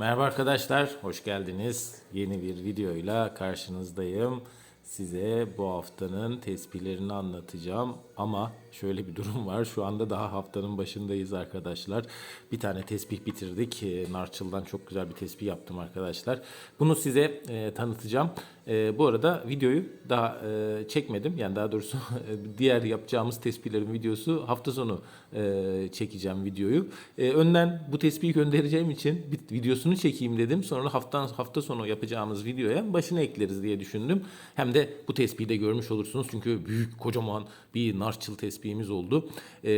Merhaba arkadaşlar, hoş geldiniz. Yeni bir videoyla karşınızdayım. Size bu haftanın tespihlerini anlatacağım. Ama şöyle bir durum var. Şu anda daha haftanın başındayız arkadaşlar. Bir tane tesbih bitirdik. Ee, Narçıl'dan çok güzel bir tesbih yaptım arkadaşlar. Bunu size e, tanıtacağım. E, bu arada videoyu daha e, çekmedim. Yani daha doğrusu diğer yapacağımız tespihlerin videosu hafta sonu e, çekeceğim videoyu. E, önden bu tespihi göndereceğim için bir videosunu çekeyim dedim. Sonra hafta hafta sonu yapacağımız videoya başına ekleriz diye düşündüm. Hem de bu tespihi de görmüş olursunuz. Çünkü büyük kocaman bir narçıl tespihimiz oldu. E,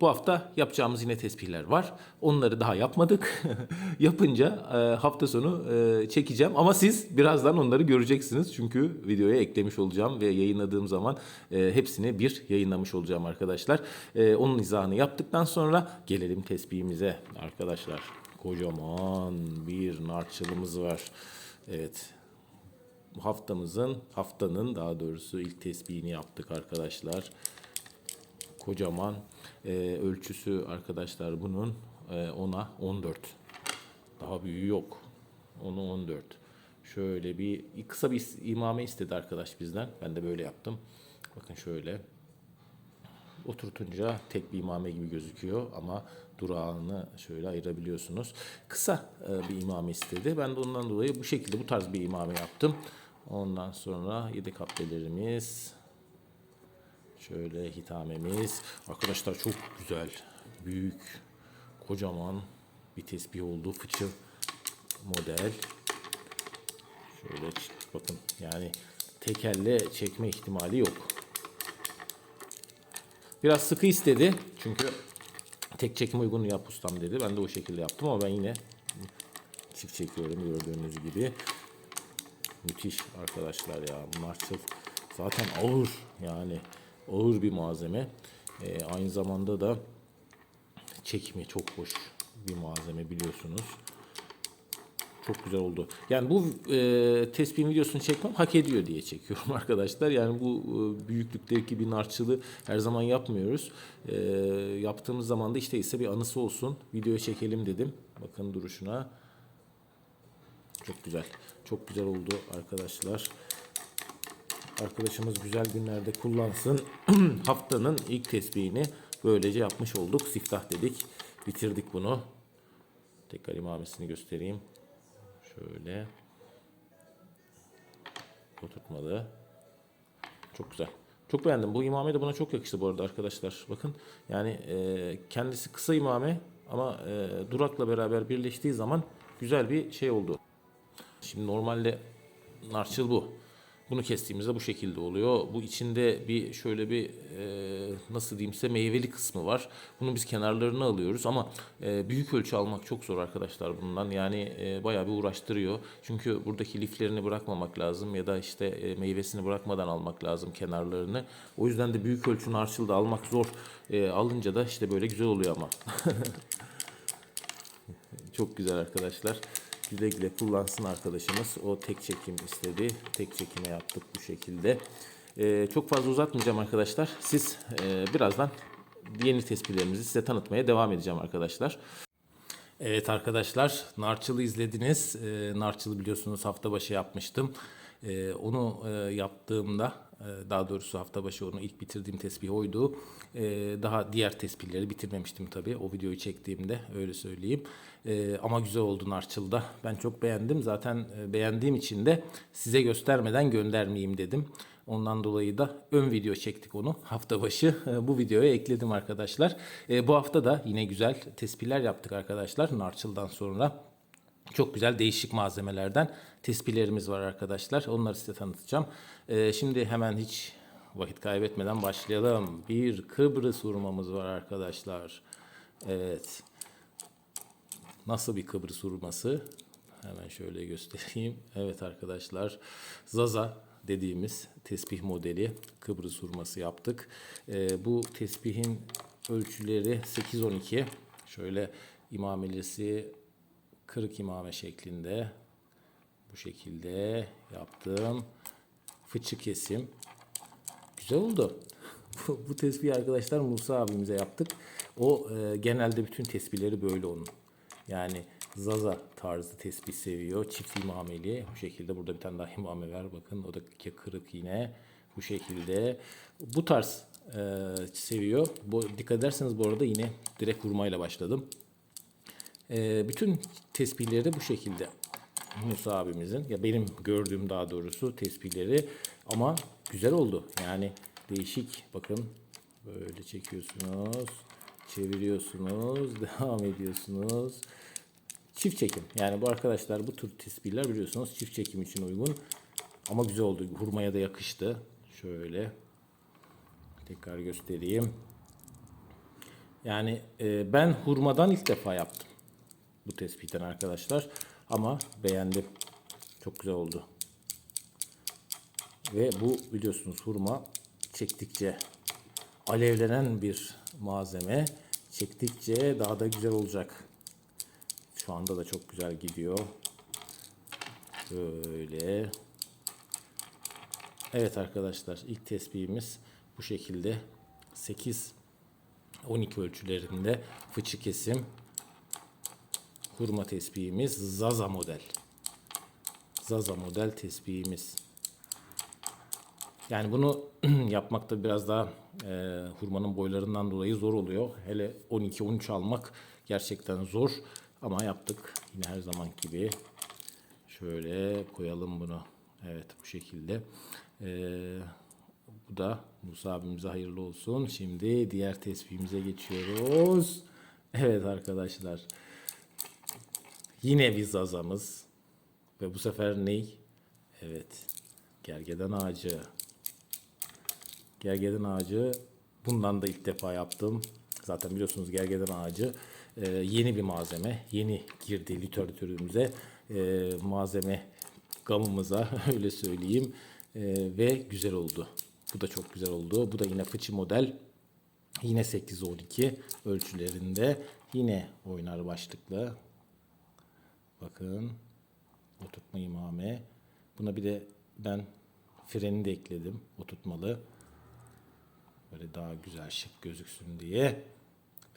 bu hafta yapacağımız yine tespihler var. Onları daha yapmadık. Yapınca e, hafta sonu e, çekeceğim. Ama siz birazdan onları göreceksiniz. Çünkü videoya eklemiş olacağım ve yayınladığım zaman e, hepsini bir yayınlamış olacağım arkadaşlar. E, onun izahını yaptıktan sonra gelelim tespihimize arkadaşlar. Kocaman bir narçılımız var. Evet. Bu haftamızın, haftanın daha doğrusu ilk tespihini yaptık arkadaşlar. Kocaman e, ölçüsü arkadaşlar bunun e, 10'a 14. Daha büyüğü yok. Onu 14. Şöyle bir kısa bir imame istedi arkadaş bizden. Ben de böyle yaptım. Bakın şöyle. Oturtunca tek bir imame gibi gözüküyor ama durağını şöyle ayırabiliyorsunuz. Kısa e, bir imame istedi. Ben de ondan dolayı bu şekilde bu tarz bir imame yaptım. Ondan sonra yedek abdelerimiz. Şöyle hitamemiz. Arkadaşlar çok güzel, büyük, kocaman bir tesbih oldu. Fıçı model. Şöyle bakın yani tekelle çekme ihtimali yok. Biraz sıkı istedi. Çünkü tek çekim uygun yap ustam dedi. Ben de o şekilde yaptım ama ben yine çift çekiyorum gördüğünüz gibi. Müthiş arkadaşlar ya. Bunlar çok zaten ağır yani ağır bir malzeme. Ee, aynı zamanda da çekimi çok hoş bir malzeme biliyorsunuz. Çok güzel oldu. Yani bu e, tespihin videosunu çekmem hak ediyor diye çekiyorum arkadaşlar. Yani bu e, büyüklükteki bir narçılı her zaman yapmıyoruz. E, yaptığımız zaman da işte ise bir anısı olsun. Videoya çekelim dedim. Bakın duruşuna. Çok güzel. Çok güzel oldu arkadaşlar. Arkadaşımız güzel günlerde kullansın. Haftanın ilk tesbihini böylece yapmış olduk. Siftah dedik. Bitirdik bunu. Tekrar imamesini göstereyim. Şöyle. Oturtmalı. Çok güzel. Çok beğendim. Bu imame de buna çok yakıştı bu arada arkadaşlar. Bakın yani e, kendisi kısa imame ama e, durakla beraber birleştiği zaman güzel bir şey oldu. Şimdi normalde narçıl bu. Bunu kestiğimizde bu şekilde oluyor. Bu içinde bir şöyle bir e, nasıl diyeyim size meyveli kısmı var. Bunu biz kenarlarını alıyoruz ama e, büyük ölçü almak çok zor arkadaşlar bundan. Yani e, bayağı bir uğraştırıyor. Çünkü buradaki liflerini bırakmamak lazım ya da işte e, meyvesini bırakmadan almak lazım kenarlarını. O yüzden de büyük ölçü narçıl almak zor. E, alınca da işte böyle güzel oluyor ama. Çok güzel arkadaşlar. Güle güle kullansın arkadaşımız. O tek çekim istedi. Tek çekime yaptık bu şekilde. Ee, çok fazla uzatmayacağım arkadaşlar. Siz e, birazdan yeni tespihlerimizi size tanıtmaya devam edeceğim arkadaşlar. Evet arkadaşlar Narçıl'ı izlediniz. Ee, Narçıl'ı biliyorsunuz hafta başı yapmıştım. Ee, onu e, yaptığımda e, daha doğrusu hafta başı onu ilk bitirdiğim tesbih oydu. Ee, daha diğer tesbihleri bitirmemiştim tabii o videoyu çektiğimde öyle söyleyeyim. Ee, ama güzel oldu Narçıl'da. Ben çok beğendim. Zaten e, beğendiğim için de size göstermeden göndermeyeyim dedim. Ondan dolayı da ön video çektik onu hafta başı. E, Bu videoya ekledim arkadaşlar. E, Bu hafta da yine güzel tespihler yaptık arkadaşlar Narçıl'dan sonra. Çok güzel değişik malzemelerden tespihlerimiz var arkadaşlar. Onları size tanıtacağım. E, Şimdi hemen hiç vakit kaybetmeden başlayalım. Bir Kıbrıs hurmamız var arkadaşlar. Evet. Nasıl bir Kıbrıs hurması? Hemen şöyle göstereyim. Evet arkadaşlar. Zaza dediğimiz tesbih modeli Kıbrıs hurması yaptık. Ee, bu tesbihin ölçüleri 8-12. Şöyle imamelisi 40 imame şeklinde. Bu şekilde yaptım. Fıçı kesim. Güzel oldu. Bu, bu tesbihi arkadaşlar Musa abimize yaptık. O e, genelde bütün tesbihleri böyle onun. Yani Zaza tarzı tespih seviyor. Çift imameli. Bu şekilde burada bir tane daha imame var. Bakın o da kırık yine. Bu şekilde. Bu tarz e, seviyor. Bu, dikkat ederseniz bu arada yine direkt vurmayla başladım. E, bütün tespihleri de bu şekilde. Musa abimizin ya benim gördüğüm daha doğrusu tespihleri ama güzel oldu. Yani değişik bakın böyle çekiyorsunuz, çeviriyorsunuz, devam ediyorsunuz. Çift çekim. Yani bu arkadaşlar bu tür tespihler biliyorsunuz çift çekim için uygun. Ama güzel oldu. Hurmaya da yakıştı. Şöyle tekrar göstereyim. Yani e, ben hurmadan ilk defa yaptım. Bu tespitten arkadaşlar. Ama beğendim. Çok güzel oldu. Ve bu biliyorsunuz hurma çektikçe alevlenen bir malzeme. Çektikçe daha da güzel olacak. Şu anda da çok güzel gidiyor. Böyle. Evet arkadaşlar ilk tespihimiz bu şekilde 8 12 ölçülerinde fıçı kesim hurma tespihimiz Zaza model. Zaza model tespihimiz. Yani bunu yapmakta biraz daha e, hurmanın boylarından dolayı zor oluyor. Hele 12-13 almak gerçekten zor. Ama yaptık. Yine her zaman gibi. Şöyle koyalım bunu. Evet bu şekilde. Ee, bu da Musa abimize hayırlı olsun. Şimdi diğer tespihimize geçiyoruz. Evet arkadaşlar. Yine bir zazamız. Ve bu sefer ney? Evet. Gergeden ağacı. Gergeden ağacı bundan da ilk defa yaptım. Zaten biliyorsunuz gergeden ağacı e, yeni bir malzeme. Yeni girdi literatürümüze. E, malzeme gamımıza öyle söyleyeyim. E, ve güzel oldu. Bu da çok güzel oldu. Bu da yine fıçı model. Yine 8-12 ölçülerinde. Yine oynar başlıklı. Bakın. Oturtma imame. Buna bir de ben freni de ekledim. Oturtmalı. Böyle daha güzel şık gözüksün diye.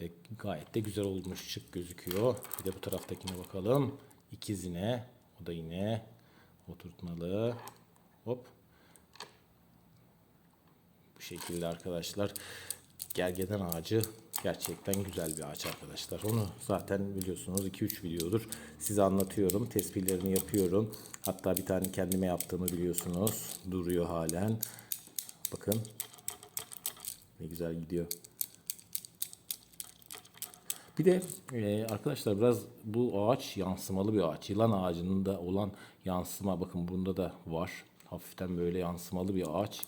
Ve gayet de güzel olmuş şık gözüküyor. Bir de bu taraftakine bakalım. İkizine. O da yine oturtmalı. Hop. Bu şekilde arkadaşlar. Gergeden ağacı gerçekten güzel bir ağaç arkadaşlar. Onu zaten biliyorsunuz 2-3 videodur size anlatıyorum. Tespihlerini yapıyorum. Hatta bir tane kendime yaptığımı biliyorsunuz. Duruyor halen. Bakın. Ne güzel gidiyor. Bir de e, arkadaşlar biraz bu ağaç yansımalı bir ağaç. Yılan ağacının da olan yansıma bakın bunda da var. Hafiften böyle yansımalı bir ağaç.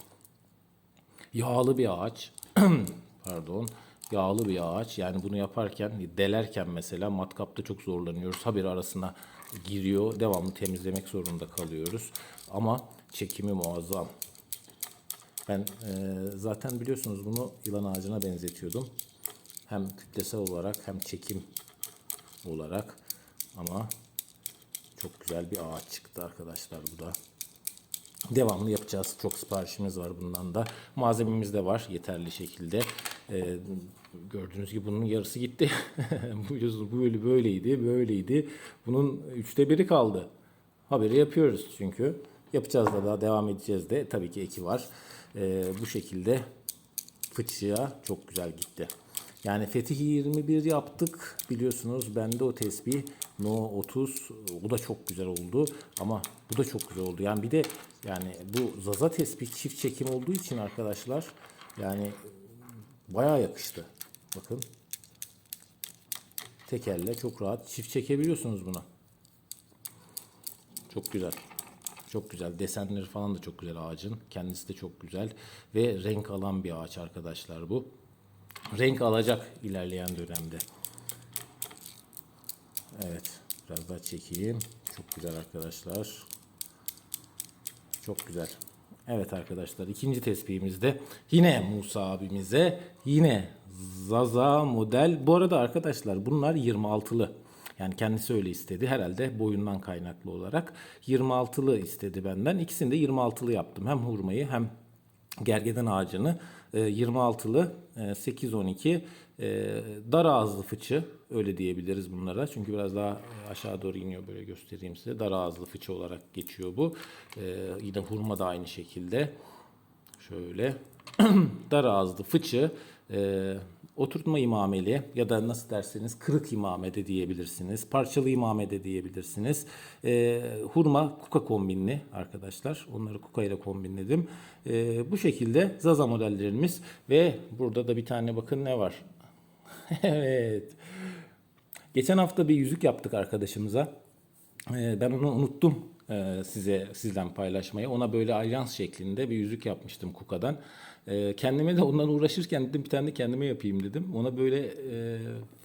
Yağlı bir ağaç. Pardon. Yağlı bir ağaç. Yani bunu yaparken, delerken mesela matkapta çok zorlanıyoruz. Habire arasına giriyor. Devamlı temizlemek zorunda kalıyoruz. Ama çekimi muazzam. Ben e, zaten biliyorsunuz bunu yılan ağacına benzetiyordum. Hem kütlesel olarak hem çekim olarak ama çok güzel bir ağaç çıktı arkadaşlar bu da. Devamlı yapacağız. Çok siparişimiz var bundan da. Malzememiz de var yeterli şekilde. Ee, gördüğünüz gibi bunun yarısı gitti. Biliyorsunuz böyle böyleydi, böyleydi. Bunun üçte biri kaldı. Haberi yapıyoruz çünkü. Yapacağız da daha devam edeceğiz de. Tabii ki eki var. Ee, bu şekilde fıçıya çok güzel gitti. Yani Fetih 21 yaptık biliyorsunuz bende o tesbih No 30 o da çok güzel oldu ama bu da çok güzel oldu. Yani bir de yani bu Zaza tesbih çift çekim olduğu için arkadaşlar yani bayağı yakıştı. Bakın. Tek elle çok rahat çift çekebiliyorsunuz bunu. Çok güzel. Çok güzel. Desenleri falan da çok güzel ağacın. Kendisi de çok güzel. Ve renk alan bir ağaç arkadaşlar bu. Renk alacak ilerleyen dönemde. Evet. Biraz daha çekeyim. Çok güzel arkadaşlar. Çok güzel. Evet arkadaşlar ikinci tespihimizde yine Musa abimize yine Zaza model. Bu arada arkadaşlar bunlar 26'lı. Yani kendisi öyle istedi. Herhalde boyundan kaynaklı olarak 26'lı istedi benden. İkisini de 26'lı yaptım. Hem hurmayı hem gergeden ağacını e, 26'lı e, 8-12 e, dar ağızlı fıçı Öyle diyebiliriz bunlara. Çünkü biraz daha e, aşağı doğru iniyor böyle göstereyim size. Dar ağızlı fıçı olarak geçiyor bu. Ee, yine hurma da aynı şekilde. Şöyle dar ağızlı fıçı e, oturtma imameli ya da nasıl derseniz kırık imame de diyebilirsiniz. Parçalı imame de diyebilirsiniz. E, hurma kuka kombinli arkadaşlar. Onları kuka ile kombinledim. E, bu şekilde Zaza modellerimiz ve burada da bir tane bakın ne var. evet. Geçen hafta bir yüzük yaptık arkadaşımıza. Ee, ben onu unuttum e, size sizden paylaşmayı. Ona böyle alyans şeklinde bir yüzük yapmıştım Kuka'dan. Ee, kendime de ondan uğraşırken dedim bir tane de kendime yapayım dedim. Ona böyle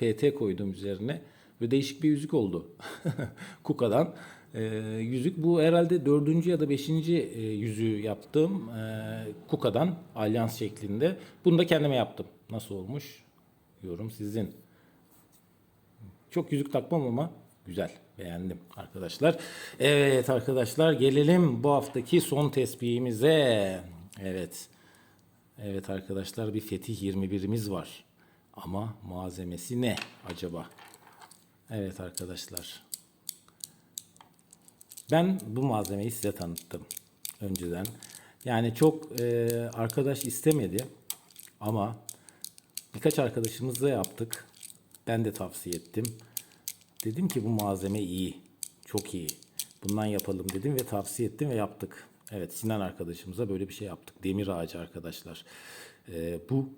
e, FT koydum üzerine ve değişik bir yüzük oldu. Kuka'dan. Ee, yüzük bu herhalde dördüncü ya da beşinci e, yüzüğü yaptığım e, Kuka'dan alyans şeklinde. Bunu da kendime yaptım. Nasıl olmuş? Yorum sizin. Çok yüzük takmam ama güzel. Beğendim arkadaşlar. Evet arkadaşlar gelelim bu haftaki son tesbihimize. Evet. Evet arkadaşlar bir Fetih 21'imiz var. Ama malzemesi ne acaba? Evet arkadaşlar. Ben bu malzemeyi size tanıttım önceden. Yani çok e, arkadaş istemedi ama birkaç arkadaşımızla yaptık. Ben de tavsiye ettim. Dedim ki bu malzeme iyi. Çok iyi. Bundan yapalım dedim ve tavsiye ettim ve yaptık. Evet Sinan arkadaşımıza böyle bir şey yaptık. Demir ağacı arkadaşlar. Ee, bu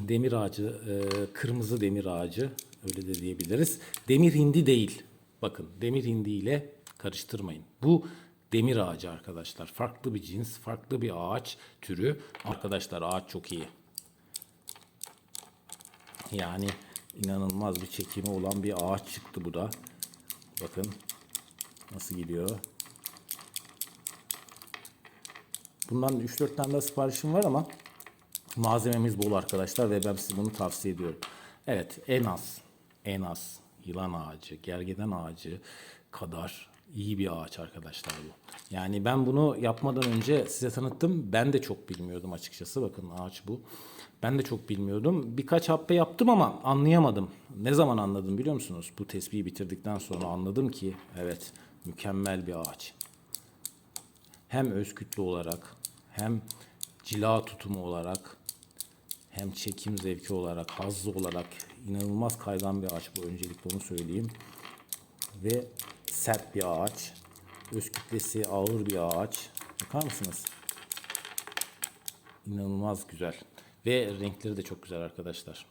demir ağacı, e, kırmızı demir ağacı öyle de diyebiliriz. Demir hindi değil. Bakın demir hindi ile karıştırmayın. Bu demir ağacı arkadaşlar. Farklı bir cins, farklı bir ağaç türü. Arkadaşlar ağaç çok iyi. Yani inanılmaz bir çekimi olan bir ağaç çıktı bu da. Bakın nasıl gidiyor. Bundan 3-4 tane daha siparişim var ama malzememiz bol arkadaşlar ve ben size bunu tavsiye ediyorum. Evet en az en az yılan ağacı, gergedan ağacı kadar iyi bir ağaç arkadaşlar bu. Yani ben bunu yapmadan önce size tanıttım. Ben de çok bilmiyordum açıkçası. Bakın ağaç bu. Ben de çok bilmiyordum. Birkaç happe yaptım ama anlayamadım. Ne zaman anladım biliyor musunuz? Bu tespihi bitirdikten sonra anladım ki evet mükemmel bir ağaç. Hem öz kütle olarak hem cila tutumu olarak hem çekim zevki olarak, hazzı olarak inanılmaz kaygan bir ağaç bu öncelikle onu söyleyeyim. Ve sert bir ağaç. Öz kütlesi ağır bir ağaç. Bakar mısınız? İnanılmaz güzel. Ve renkleri de çok güzel arkadaşlar.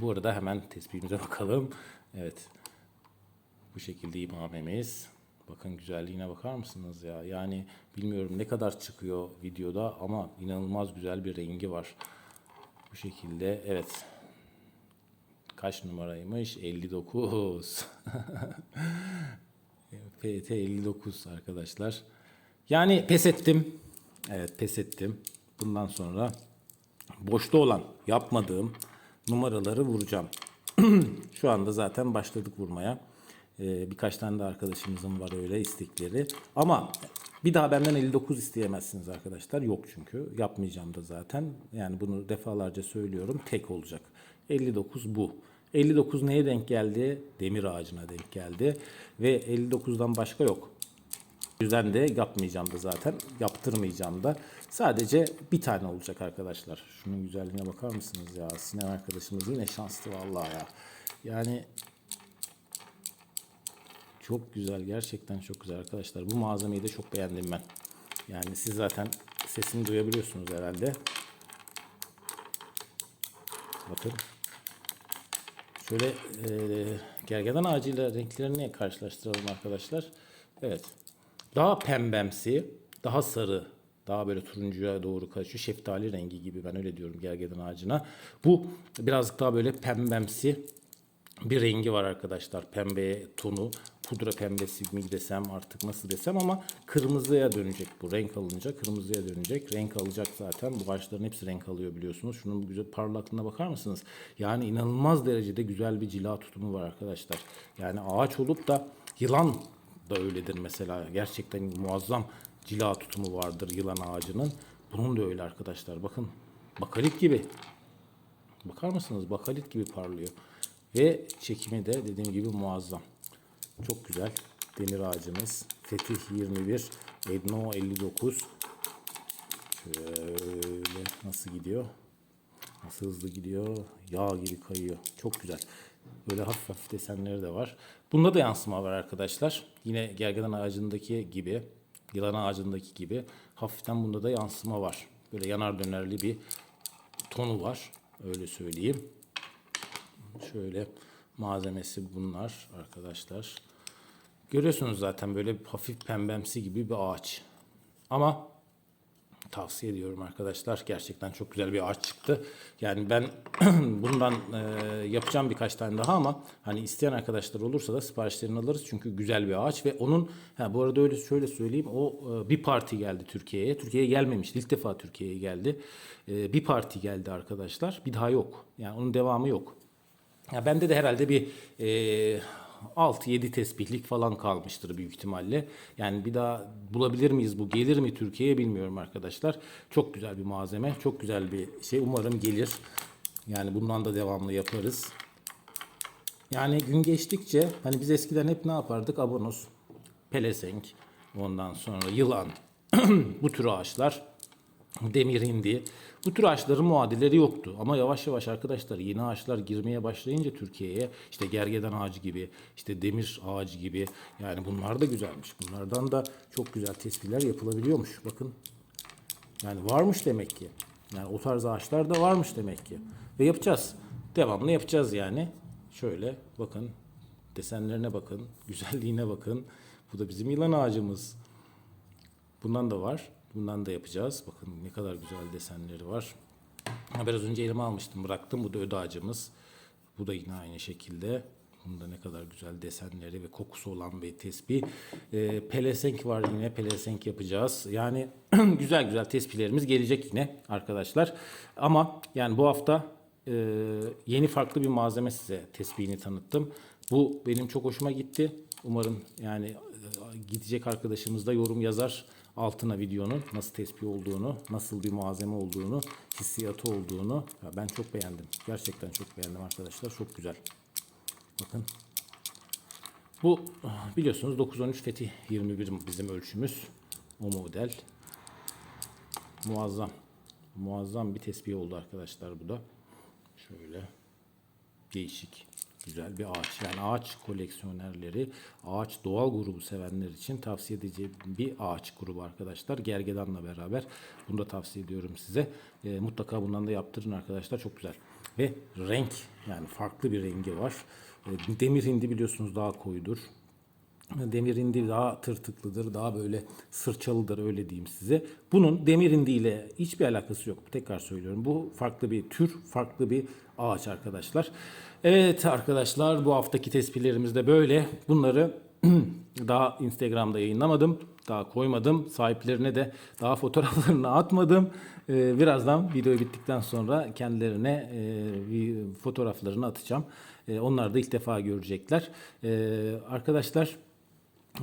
Bu arada hemen tespihimize bakalım. Evet. Bu şekilde imamemiz. Bakın güzelliğine bakar mısınız ya? Yani bilmiyorum ne kadar çıkıyor videoda ama inanılmaz güzel bir rengi var. Bu şekilde evet. Kaç numaraymış? 59. PT 59 arkadaşlar. Yani pes ettim. Evet pes ettim. Bundan sonra boşta olan yapmadığım numaraları vuracağım. Şu anda zaten başladık vurmaya. Ee, birkaç tane de arkadaşımızın var öyle istekleri. Ama bir daha benden 59 isteyemezsiniz arkadaşlar. Yok çünkü. Yapmayacağım da zaten. Yani bunu defalarca söylüyorum. Tek olacak. 59 bu. 59 neye denk geldi? Demir ağacına denk geldi. Ve 59'dan başka yok. Yüzden de yapmayacağım da zaten. Yaptırmayacağım da. Sadece bir tane olacak arkadaşlar. Şunun güzelliğine bakar mısınız ya? Sinan arkadaşımız yine şanslı vallahi ya. Yani çok güzel. Gerçekten çok güzel arkadaşlar. Bu malzemeyi de çok beğendim ben. Yani siz zaten sesini duyabiliyorsunuz herhalde. Bakın. Şöyle e, gergedan ağacıyla renklerini karşılaştıralım arkadaşlar. Evet. Daha pembemsi, daha sarı, daha böyle turuncuya doğru kaçıyor. Şeftali rengi gibi ben öyle diyorum gergedan ağacına. Bu birazcık daha böyle pembemsi bir rengi var arkadaşlar. Pembe tonu, pudra pembesi mi desem artık nasıl desem ama kırmızıya dönecek bu. Renk alınca kırmızıya dönecek. Renk alacak zaten. Bu ağaçların hepsi renk alıyor biliyorsunuz. Şunun bu güzel parlaklığına bakar mısınız? Yani inanılmaz derecede güzel bir cila tutumu var arkadaşlar. Yani ağaç olup da yılan da öyledir mesela. Gerçekten muazzam cila tutumu vardır yılan ağacının. Bunun da öyle arkadaşlar. Bakın bakalit gibi. Bakar mısınız? Bakalit gibi parlıyor. Ve çekimi de dediğim gibi muazzam. Çok güzel. Demir ağacımız. Fetih 21. Edno 59. Şöyle nasıl gidiyor? Nasıl hızlı gidiyor? Yağ gibi kayıyor. Çok güzel. Böyle hafif hafif desenleri de var. Bunda da yansıma var arkadaşlar. Yine gergedan ağacındaki gibi, yılan ağacındaki gibi hafiften bunda da yansıma var. Böyle yanar dönerli bir tonu var. Öyle söyleyeyim. Şöyle malzemesi bunlar arkadaşlar. Görüyorsunuz zaten böyle hafif pembemsi gibi bir ağaç. Ama tavsiye ediyorum arkadaşlar. Gerçekten çok güzel bir ağaç çıktı. Yani ben bundan e, yapacağım birkaç tane daha ama hani isteyen arkadaşlar olursa da siparişlerini alırız. Çünkü güzel bir ağaç ve onun ha, bu arada öyle şöyle söyleyeyim o e, bir parti geldi Türkiye'ye. Türkiye'ye gelmemişti. İlk defa Türkiye'ye geldi. E, bir parti geldi arkadaşlar. Bir daha yok. Yani onun devamı yok. Ya bende de herhalde bir e, 6-7 tesbihlik falan kalmıştır büyük ihtimalle. Yani bir daha bulabilir miyiz bu? Gelir mi Türkiye'ye bilmiyorum arkadaşlar. Çok güzel bir malzeme. Çok güzel bir şey. Umarım gelir. Yani bundan da devamlı yaparız. Yani gün geçtikçe hani biz eskiden hep ne yapardık? Abonos, pelesenk, ondan sonra yılan, bu tür ağaçlar demir hindi. Bu tür ağaçların muadilleri yoktu. Ama yavaş yavaş arkadaşlar yeni ağaçlar girmeye başlayınca Türkiye'ye işte gergedan ağacı gibi, işte demir ağacı gibi yani bunlar da güzelmiş. Bunlardan da çok güzel tespitler yapılabiliyormuş. Bakın yani varmış demek ki. Yani o tarz ağaçlar da varmış demek ki. Ve yapacağız. Devamlı yapacağız yani. Şöyle bakın. Desenlerine bakın. Güzelliğine bakın. Bu da bizim yılan ağacımız. Bundan da var. Bundan da yapacağız. Bakın ne kadar güzel desenleri var. Biraz önce elime almıştım bıraktım. Bu da öde ağacımız. Bu da yine aynı şekilde. Bunda ne kadar güzel desenleri ve kokusu olan bir tespih. Ee, pelesenk var yine. Pelesenk yapacağız. Yani güzel güzel tespihlerimiz gelecek yine arkadaşlar. Ama yani bu hafta e, yeni farklı bir malzeme size tespihini tanıttım. Bu benim çok hoşuma gitti. Umarım yani e, gidecek arkadaşımız da yorum yazar altına videonun nasıl tespih olduğunu, nasıl bir malzeme olduğunu, hissiyatı olduğunu. Ya ben çok beğendim. Gerçekten çok beğendim arkadaşlar. Çok güzel. Bakın. Bu biliyorsunuz 913 Fetih 21 bizim ölçümüz. O model. Muazzam. Muazzam bir tespih oldu arkadaşlar bu da. Şöyle değişik, güzel bir ağaç. Yani ağaç koleksiyonerleri, ağaç doğal grubu sevenler için tavsiye edeceğim bir ağaç grubu arkadaşlar. Gergedan'la beraber bunu da tavsiye ediyorum size. E, mutlaka bundan da yaptırın arkadaşlar. Çok güzel. Ve renk yani farklı bir rengi var. E, demir hindi biliyorsunuz daha koyudur. Demir indi daha tırtıklıdır, daha böyle sırçalıdır öyle diyeyim size. Bunun demir indiyle hiçbir alakası yok. Tekrar söylüyorum. Bu farklı bir tür, farklı bir ağaç arkadaşlar. Evet arkadaşlar bu haftaki tespihlerimiz de böyle. Bunları daha Instagram'da yayınlamadım. Daha koymadım. Sahiplerine de daha fotoğraflarını atmadım. Ee, birazdan video bittikten sonra kendilerine e, fotoğraflarını atacağım. E, onlar da ilk defa görecekler. E, arkadaşlar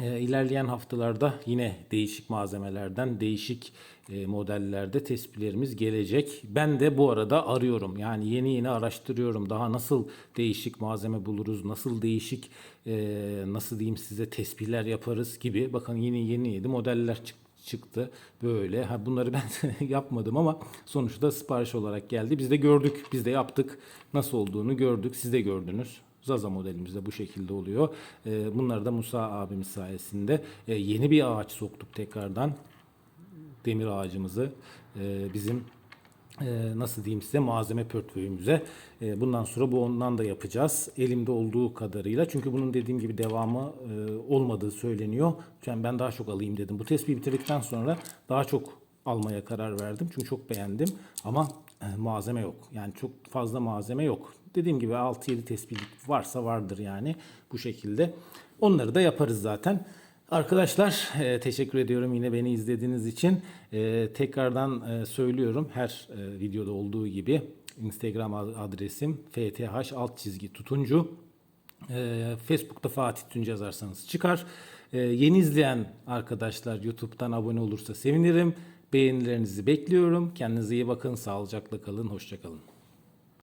e, ilerleyen haftalarda yine değişik malzemelerden, değişik e, modellerde tespihlerimiz gelecek. Ben de bu arada arıyorum. Yani yeni yeni araştırıyorum. Daha nasıl değişik malzeme buluruz, nasıl değişik, e, nasıl diyeyim size tespihler yaparız gibi. Bakın yeni yeni yeni modeller çıktı çıktı böyle. Ha bunları ben yapmadım ama sonuçta sipariş olarak geldi. Biz de gördük, biz de yaptık. Nasıl olduğunu gördük, siz de gördünüz. Zaza modelimiz de bu şekilde oluyor. Ee, bunları da Musa abimiz sayesinde e, yeni bir ağaç soktuk tekrardan. Demir ağacımızı e, bizim e, nasıl diyeyim size malzeme portföyümüze. E, bundan sonra bu ondan da yapacağız. Elimde olduğu kadarıyla. Çünkü bunun dediğim gibi devamı e, olmadığı söyleniyor. Yani ben daha çok alayım dedim. Bu tespihi bitirdikten sonra daha çok almaya karar verdim. Çünkü çok beğendim. Ama e, malzeme yok. Yani çok fazla malzeme yok. Dediğim gibi 6-7 tespih varsa vardır yani bu şekilde. Onları da yaparız zaten. Arkadaşlar e, teşekkür ediyorum yine beni izlediğiniz için. E, tekrardan e, söylüyorum her e, videoda olduğu gibi Instagram adresim fth alt çizgi tutuncu. E, Facebook'ta Fatih Tuncu yazarsanız çıkar. E, yeni izleyen arkadaşlar YouTube'dan abone olursa sevinirim. Beğenilerinizi bekliyorum. Kendinize iyi bakın. Sağlıcakla kalın. Hoşçakalın.